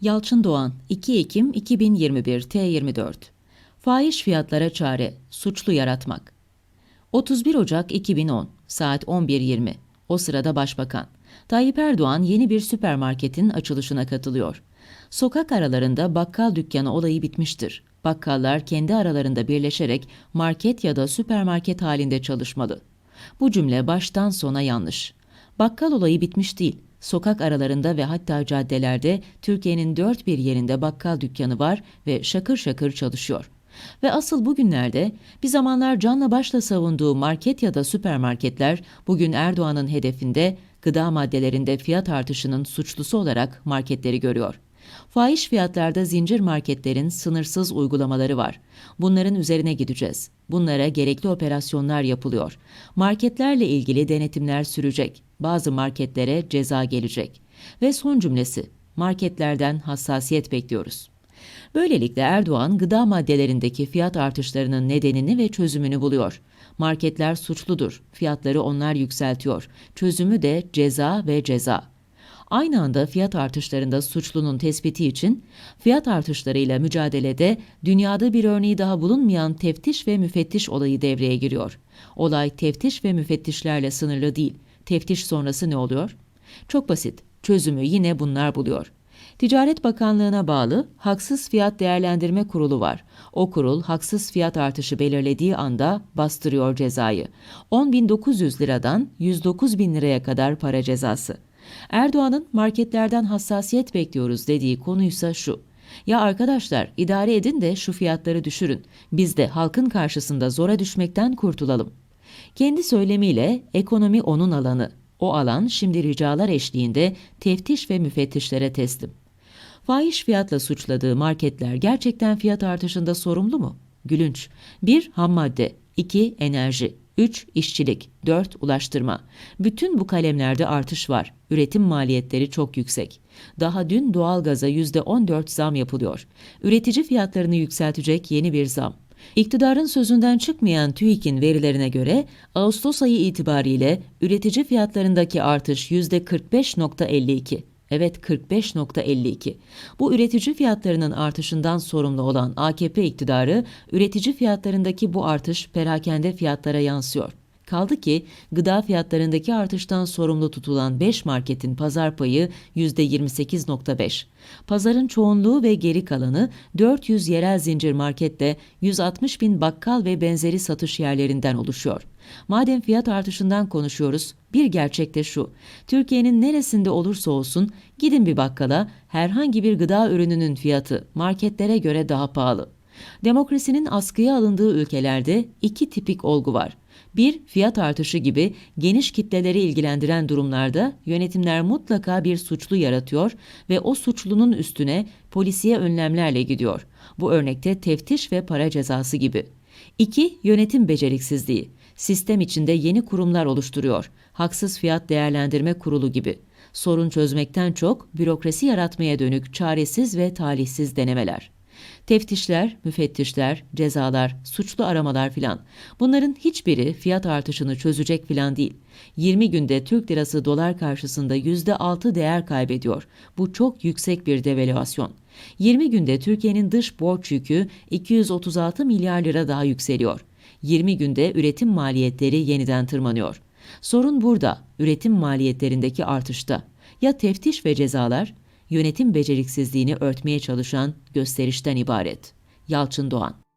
Yalçın Doğan, 2 Ekim 2021 T24 Fahiş fiyatlara çare, suçlu yaratmak. 31 Ocak 2010, saat 11.20. O sırada Başbakan. Tayyip Erdoğan yeni bir süpermarketin açılışına katılıyor. Sokak aralarında bakkal dükkanı olayı bitmiştir. Bakkallar kendi aralarında birleşerek market ya da süpermarket halinde çalışmalı. Bu cümle baştan sona yanlış. Bakkal olayı bitmiş değil. Sokak aralarında ve hatta caddelerde Türkiye'nin dört bir yerinde bakkal dükkanı var ve şakır şakır çalışıyor. Ve asıl bugünlerde bir zamanlar canla başla savunduğu market ya da süpermarketler bugün Erdoğan'ın hedefinde gıda maddelerinde fiyat artışının suçlusu olarak marketleri görüyor. Fahiş fiyatlarda zincir marketlerin sınırsız uygulamaları var. Bunların üzerine gideceğiz. Bunlara gerekli operasyonlar yapılıyor. Marketlerle ilgili denetimler sürecek. Bazı marketlere ceza gelecek. Ve son cümlesi, marketlerden hassasiyet bekliyoruz. Böylelikle Erdoğan gıda maddelerindeki fiyat artışlarının nedenini ve çözümünü buluyor. Marketler suçludur, fiyatları onlar yükseltiyor. Çözümü de ceza ve ceza. Aynı anda fiyat artışlarında suçlunun tespiti için fiyat artışlarıyla mücadelede dünyada bir örneği daha bulunmayan teftiş ve müfettiş olayı devreye giriyor. Olay teftiş ve müfettişlerle sınırlı değil. Teftiş sonrası ne oluyor? Çok basit. Çözümü yine bunlar buluyor. Ticaret Bakanlığı'na bağlı Haksız Fiyat Değerlendirme Kurulu var. O kurul haksız fiyat artışı belirlediği anda bastırıyor cezayı. 10.900 liradan 109.000 liraya kadar para cezası. Erdoğan'ın marketlerden hassasiyet bekliyoruz dediği konuysa şu. Ya arkadaşlar idare edin de şu fiyatları düşürün. Biz de halkın karşısında zora düşmekten kurtulalım. Kendi söylemiyle ekonomi onun alanı. O alan şimdi ricalar eşliğinde teftiş ve müfettişlere teslim. Fahiş fiyatla suçladığı marketler gerçekten fiyat artışında sorumlu mu? Gülünç. 1. Ham madde 2. Enerji 3. işçilik 4. Ulaştırma. Bütün bu kalemlerde artış var. Üretim maliyetleri çok yüksek. Daha dün doğalgaza %14 zam yapılıyor. Üretici fiyatlarını yükseltecek yeni bir zam. İktidarın sözünden çıkmayan TÜİK'in verilerine göre Ağustos ayı itibariyle üretici fiyatlarındaki artış %45.52. Evet 45.52. Bu üretici fiyatlarının artışından sorumlu olan AKP iktidarı üretici fiyatlarındaki bu artış perakende fiyatlara yansıyor. Kaldı ki gıda fiyatlarındaki artıştan sorumlu tutulan 5 marketin pazar payı %28.5. Pazarın çoğunluğu ve geri kalanı 400 yerel zincir marketle 160 bin bakkal ve benzeri satış yerlerinden oluşuyor. Madem fiyat artışından konuşuyoruz, bir gerçek de şu. Türkiye'nin neresinde olursa olsun gidin bir bakkala herhangi bir gıda ürününün fiyatı marketlere göre daha pahalı. Demokrasinin askıya alındığı ülkelerde iki tipik olgu var. Bir, fiyat artışı gibi geniş kitleleri ilgilendiren durumlarda yönetimler mutlaka bir suçlu yaratıyor ve o suçlunun üstüne polisiye önlemlerle gidiyor. Bu örnekte teftiş ve para cezası gibi. İki, yönetim beceriksizliği. Sistem içinde yeni kurumlar oluşturuyor. Haksız fiyat değerlendirme kurulu gibi. Sorun çözmekten çok bürokrasi yaratmaya dönük çaresiz ve talihsiz denemeler. Teftişler, müfettişler, cezalar, suçlu aramalar filan. Bunların hiçbiri fiyat artışını çözecek filan değil. 20 günde Türk lirası dolar karşısında %6 değer kaybediyor. Bu çok yüksek bir devalüasyon. 20 günde Türkiye'nin dış borç yükü 236 milyar lira daha yükseliyor. 20 günde üretim maliyetleri yeniden tırmanıyor. Sorun burada, üretim maliyetlerindeki artışta. Ya teftiş ve cezalar yönetim beceriksizliğini örtmeye çalışan gösterişten ibaret. Yalçın Doğan